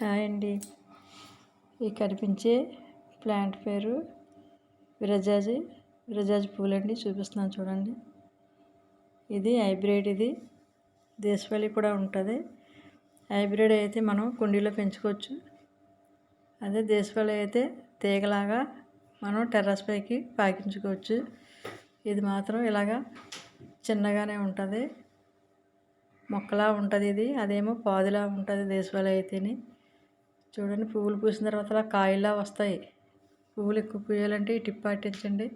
Hi అండి. ఈ కనిపించే ప్లాంట్ పేరు విరజాజి విరజాజి పూలండి చూపిస్తున్నాను చూడండి. ఇది హైబ్రిడ్ ఇది. దేశవాళీ కూడా ఉంటుంది. హైబ్రిడ్ అయితే మనం కుండీలో పెంచుకోవచ్చు. అదే దేశవాళీ అయితే తీగలాగా మనం టెర్రస్ పైకి పాకించుకోవచ్చు. ఇది మాత్రం ఇలాగా చిన్నగానే ఉంటుంది. మొక్కలా ఉంటుంది ఇది. అదేమో పాదులా ఉంటుంది దేశవాళీ అయితేనే. చూడండి పువ్వులు పూసిన తర్వాత అలా కాయలా వస్తాయి. పువ్వులు ఎక్కువ పూయాలంటే ఈ టిప్ పాటించండి.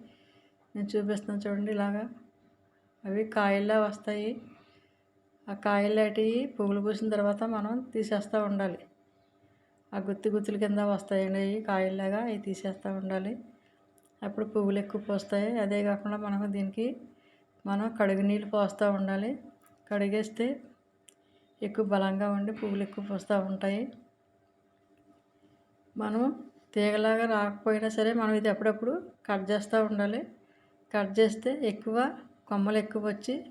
నేను చూపిస్తాను చూడండి ఇలాగా. అవి కాయల్లా వస్తాయి. ఆ కాయలాంటివి పువ్వులు పూసిన తర్వాత మనం తీసేస్తూ ఉండాలి. ఆ గుత్తి గుత్తుల కింద వస్తాయండి అవి కాయల్లాగా అవి తీసేస్తూ ఉండాలి. అప్పుడు పువ్వులు ఎక్కువ పోస్తాయి. అదే కాకుండా మనం దీనికి మనం కడుగు నీళ్ళు పోస్తూ ఉండాలి. కడిగేస్తే ఎక్కువ బలంగా ఉండి పువ్వులు ఎక్కువ పోస్తూ ఉంటాయి. మనం తీగలాగా రాకపోయినా సరే మనం ఇది అప్పుడప్పుడు కట్ చేస్తూ ఉండాలి. కట్ చేస్తే ఎక్కువ కొమ్మలు ఎక్కువ వచ్చి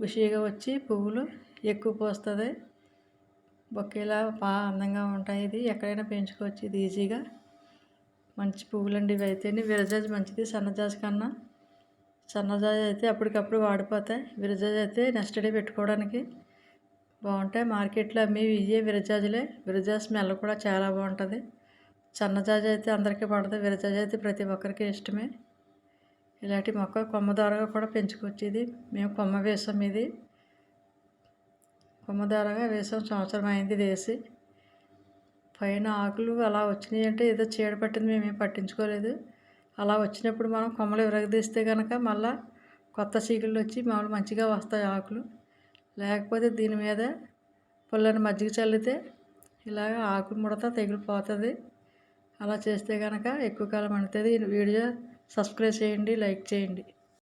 బుషీగా వచ్చి పువ్వులు ఎక్కువ పోస్తుంది. బొకేలా బాగా అందంగా ఉంటాయి ఇది. ఎక్కడైనా పెంచుకోవచ్చు. ఇది ఈజీగా. మంచి పువ్వులండి ఇవి అయితే. విరజాజ్ మంచిది. సన్నజాజ్ కన్నా సన్నజాజ్ అయితే అప్పటికప్పుడు వాడిపోతాయి. విరజాజ్ అయితే నెక్స్ట్ డే పెట్టుకోవడానికి బాగుంటాయి. మార్కెట్లో అమ్మేవి ఇవే విరజాజులే. విరజాజ్ స్మెల్ కూడా చాలా బాగుంటుంది. సన్నజాజి అయితే అందరికీ పడదు విరజాజి అయితే ప్రతి ఒక్కరికి ఇష్టమే. ఇలాంటి మొక్క కొమ్మ ద్వారాగా కూడా పెంచుకోవచ్చు ఇది. మేము కొమ్మ వేసాం ఇది. కొమ్మ ద్వారాగా వేసాం సంవత్సరం అయింది వేసి. పైన ఆకులు అలా వచ్చినాయి అంటే ఏదో చీడ పట్టింది మేమేం పట్టించుకోలేదు. అలా వచ్చినప్పుడు మనం కొమ్మలు విరగదీస్తే కనుక మళ్ళీ కొత్త చీకులు వచ్చి మామూలు మంచిగా వస్తాయి ఆకులు. లేకపోతే దీని మీద పుల్లని మజ్జిగ చల్లితే ఇలాగ ఆకు ముడత తెగిలిపోతుంది. అలా చేస్తే కనుక ఎక్కువ కాలం అంటుంది వీడియో సబ్స్క్రైబ్ చేయండి లైక్ చేయండి.